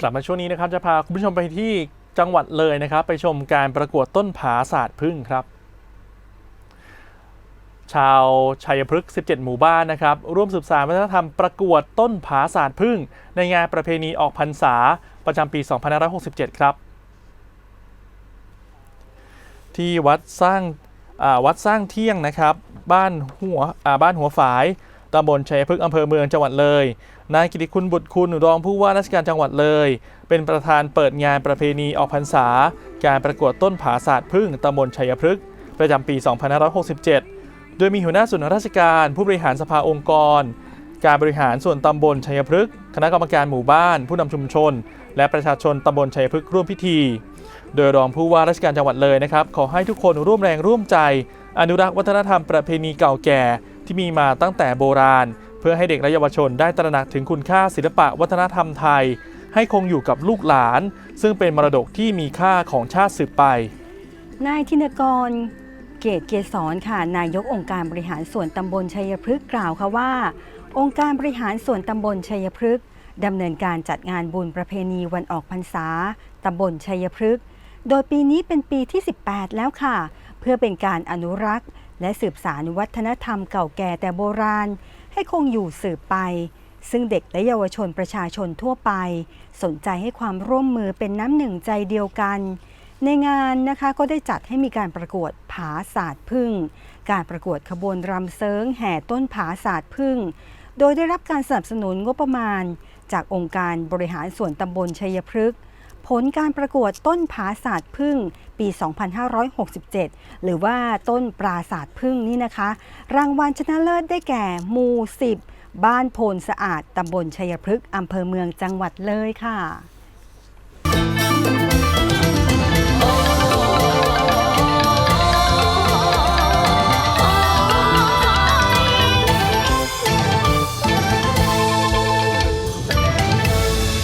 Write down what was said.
กลับมาช่วงนี้นะครับจะพาคุณผู้ชมไปที่จังหวัดเลยนะครับ ไปชมการประกวดต้นผาศาสตร์พึ่งครับ ชาวชัยพฤกษ์ 17 หมู่บ้านนะครับ ร่วมสืบสานวัฒนธรรมประกวดต้นผาศาสตร์พึ่ง ในงานประเพณีออกพรรษาประจำปี 2567 ครับ ที่วัดสร้างวัดสร้างเที่ยงนะครับ บ้านหัวบ้านหัวฝาย ตำบลชัยพฤกษ์อำเภอเมืองจังหวัดเลย นายกิติคุณบุตรคุณรองผู้ว่าราชการจังหวัดเลย เป็นประธานเปิดงานประเพณีออกพรรษา การประกวดต้นผาศาสตร์พึ่งตำบลชัยพฤกษ์ประจำปี 2567 โดยมีหัวหน้าส่วนราชการ ผู้บริหารสภาองค์กร การบริหารส่วนตำบลชัยพฤกษ์คณะกรรมการหมู่บ้าน ผู้นำชุมชน และประชาชนตำบลชัยพฤกษ์ร่วมพิธี โดยรองผู้ว่าราชการจังหวัดเลยนะครับ ขอให้ทุกคนร่วมแรงร่วมใจ อนุรักษ์วัฒนธรรมประเพณีเก่าแก่ ที่มีมาตั้งแต่โบราณ เพื่อให้เด็กและเยาวชนได้ตระหนักถึงคุณค่าศิลปะวัฒนธรรมไทย ให้คงอยู่กับลูกหลาน ซึ่งเป็นมรดกที่มีค่าของชาติสืบไป นายธินกร เกตเกษรค่ะ นายกองค์การบริหารส่วนตำบลชัยพฤกษ์กล่าวค่ะว่า องค์การบริหารส่วนตำบลชัยพฤกษ์ดำเนินการจัดงานบุญประเพณีวันออกพรรษาตำบลชัยพฤกษ์โดยปีนี้เป็นปีที่ 18 แล้วค่ะ เพื่อเป็นการอนุรักษ์ และสืบสานวัฒนธรรมเก่าแก่แต่โบราณ ให้คงอยู่สืบไป ซึ่งเด็กและเยาวชนประชาชนทั่วไป สนใจให้ความร่วมมือเป็นน้ำหนึ่งใจเดียวกัน ในงานนะคะก็ได้จัดให้มีการประกวดผาศาสตร์พึ่ง การประกวดขบวนรำเซิงแห่ต้นผาศาสตร์พึ่ง โดยได้รับการสนับสนุนงบประมาณ จากองค์การบริหารส่วนตำบลชัยพฤกษ์ ผลการประกวดต้นผาศาสตร์พึ่งปี 2567 หรือว่าต้นปราศาสตร์พึ่งนี่นะคะ รางวัลชนะเลิศได้แก่หมู่10 บ้านโพนสะอาดตำบลชัยพฤกษ์อำเภอเมืองจังหวัดเลยค่ะ